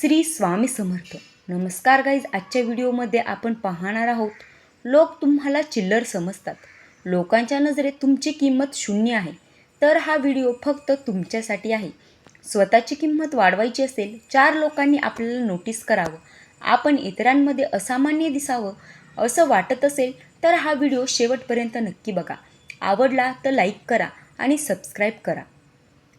श्री स्वामी समर्थ. नमस्कार गाईज आजच्या व्हिडिओमध्ये आपण पाहणार आहोत लोक तुम्हाला चिल्लर समजतात. लोकांच्या नजरेत तुमची किंमत शून्य आहे. तर हा व्हिडिओ फक्त तुमच्यासाठी आहे. स्वतःची किंमत वाढवायची असेल चार लोकांनी आपल्याला नोटीस करावं. आपण इतरांमध्ये असामान्य दिसावं असं वाटत असेल तर हा व्हिडिओ शेवटपर्यंत नक्की बघा. आवडला तर लाईक करा आणि सबस्क्राईब करा.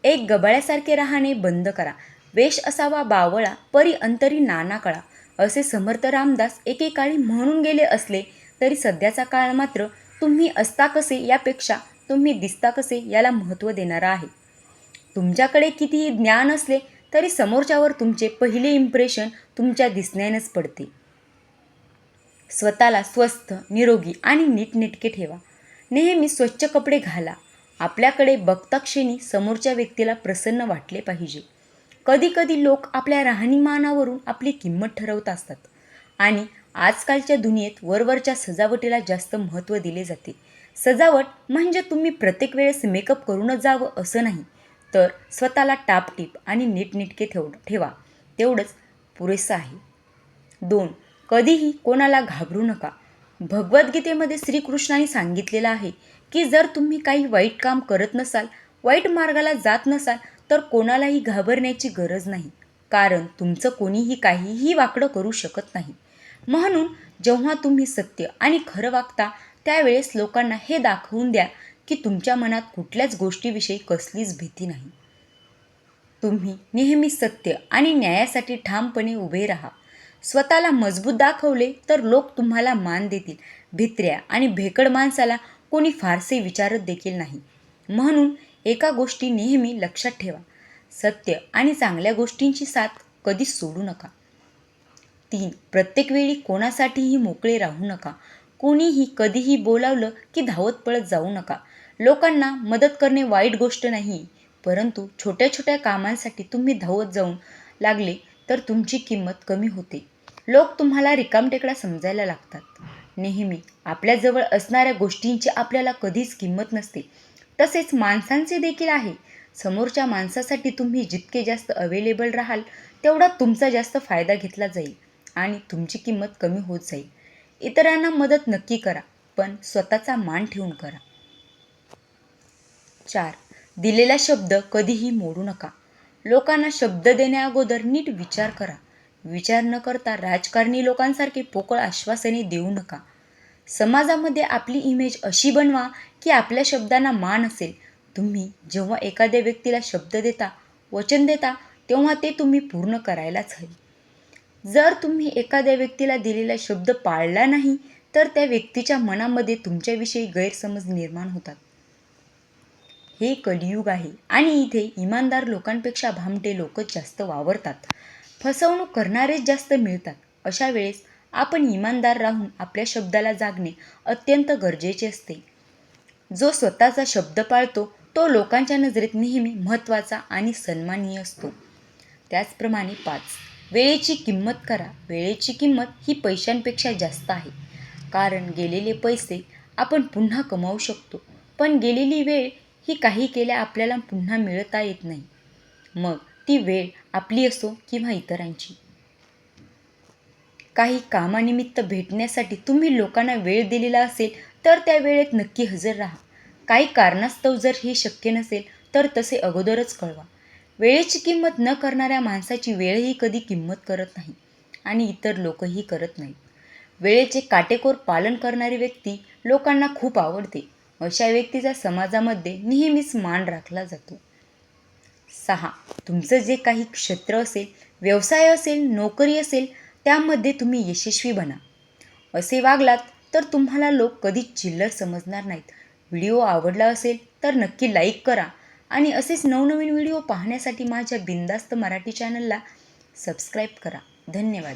एक गबाळ्यासारखे राहणे बंद करा. वेश असावा बावळा परी अंतरी नाना कळा. असे समर्थ रामदास एकेकाळी म्हणून गेले असले तरी सध्याचा काळ मात्र तुम्ही असता कसे यापेक्षा तुम्ही दिसता कसे याला महत्त्व देणारा आहे. तुमच्याकडे कितीही ज्ञान असले तरी समोरच्यावर तुमचे पहिले इम्प्रेशन तुमच्या दिसण्यानेच पडते. स्वतःला स्वस्थ निरोगी आणि नीटनेटके ठेवा. नेहमी स्वच्छ कपडे घाला. आपल्याकडे बघताक्षणी समोरच्या व्यक्तीला प्रसन्न वाटले पाहिजे. कधीकधी लोक आपल्या राहणीमानावरून आपली किंमत ठरवत असतात. आणि आजकालच्या दुनियेत वरवरच्या सजावटीला जास्त महत्त्व दिले जाते. सजावट म्हणजे तुम्ही प्रत्येक वेळेस मेकअप करूनच जावं असं नाही तर स्वतःला टापटीप आणि नीटनेटके ठेव ठेवा. तेवढंच पुरेसं आहे. दोन कधीही कोणाला घाबरू नका. भगवद्गीतेमध्ये श्रीकृष्णाने सांगितलेलं आहे की जर तुम्ही काही वाईट काम करत नसाल वाईट मार्गाला जात नसाल तर कोणालाही घाबरण्याची गरज नाही. कारण तुमचं कोणीही काहीही वाकडं करू शकत नाही. म्हणून जेव्हा तुम्ही सत्य आणि खरं वागता त्यावेळेस लोकांना हे दाखवून द्या की तुमच्या मनात कुठल्याच गोष्टीविषयी कसलीच भीती नाही. तुम्ही नेहमी सत्य आणि न्यायासाठी ठामपणे उभे राहा. स्वतःला मजबूत दाखवले तर लोक तुम्हाला मान देतील. भित्र्या आणि भेकड माणसाला कोणी फारसे विचारत देखील नाही. म्हणून एका गोष्टी नेहमी लक्षात ठेवा. सत्य आणि चांगल्या गोष्टींची साथ कधीच सोडू नका. तीन प्रत्येक वेळी कोणासाठीही मोकळे राहू नका. कोणीही कधीही बोलावलं की धावत पळत जाऊ नका. लोकांना मदत करणे वाईट गोष्ट नाही परंतु छोट्या छोट्या कामांसाठी तुम्ही धावत जाऊन लागले तर तुमची किंमत कमी होते. लोक तुम्हाला रिकामटेकडा समजायला लागतात. नेहमी आपल्याजवळ असणाऱ्या गोष्टींची आपल्याला कधीच किंमत नसते. तसेच माणसांचे देखील आहे. समोरच्या माणसासाठी तुम्ही जितके जास्त अवेलेबल राहाल तेवढा तुमचा जास्त फायदा घेतला जाईल आणि तुमची किंमत कमी होत जाईल. इतरांना मदत नक्की करा पण स्वतःचा मान ठेवून करा. चार दिलेला शब्द कधीही मोडू नका. लोकांना शब्द देण्याअगोदर नीट विचार करा. विचार न करता राजकारणी लोकांसारखे पोकळ आश्वासने देऊ नका. समाजामध्ये आपली इमेज अशी बनवा की आपल्या शब्दांना मान असेल. तुम्ही जेव्हा एखाद्या व्यक्तीला शब्द देता वचन देता तेव्हा ते तुम्ही पूर्ण करायलाच हवे. जर तुम्ही एखाद्या व्यक्तीला दिलेला शब्द पाळला नाही तर त्या व्यक्तीच्या मनामध्ये तुमच्याविषयी गैरसमज निर्माण होतात. हे कलियुग आहे आणि इथे इमानदार लोकांपेक्षा भामटे लोकच जास्त वावरतात. फसवणूक करणारेच जास्त मिळतात. अशा वेळेस आपण इमानदार राहून आपल्या शब्दाला जागणे अत्यंत गरजेचे असते. जो स्वतःचा शब्द पाळतो तो लोकांच्या नजरेत नेहमी महत्त्वाचा आणि सन्मानीय असतो. त्याचप्रमाणे पाच. वेळेची किंमत करा. वेळेची किंमत ही पैशांपेक्षा जास्त आहे. कारण गेलेले पैसे आपण पुन्हा कमावू शकतो पण गेलेली वेळ ही काही केल्या आपल्याला पुन्हा मिळता येत नाही. मग ती वेळ आपली असो किंवा इतरांची. काही कामानिमित्त भेटण्यासाठी तुम्ही लोकांना वेळ दिलेला असेल तर त्या वेळेत नक्की हजर राहा. काही कारणास्तव जर हे शक्य नसेल तर तसे अगोदरच कळवा. वेळेची किंमत न करणाऱ्या माणसाची वेळही कधी किंमत करत नाही आणि इतर लोकही करत नाहीत. वेळेचे काटेकोर पालन करणारी व्यक्ती लोकांना खूप आवडते. अशा व्यक्तीचा समाजामध्ये नेहमीच मान राखला जातो. सहा. तुमचं जे काही क्षेत्र असेल व्यवसाय असेल नोकरी असेल त्यामध्ये तुम्ही यशस्वी बना. असे वागलात तर तुम्हाला लोक कधीच चिल्लर समजणार नाहीत. व्हिडिओ आवडला असेल तर नक्की लाईक करा आणि असेच नवनवीन व्हिडिओ पाहण्यासाठी माझ्या बिंदास्त मराठी चॅनलला सबस्क्राईब करा. धन्यवाद.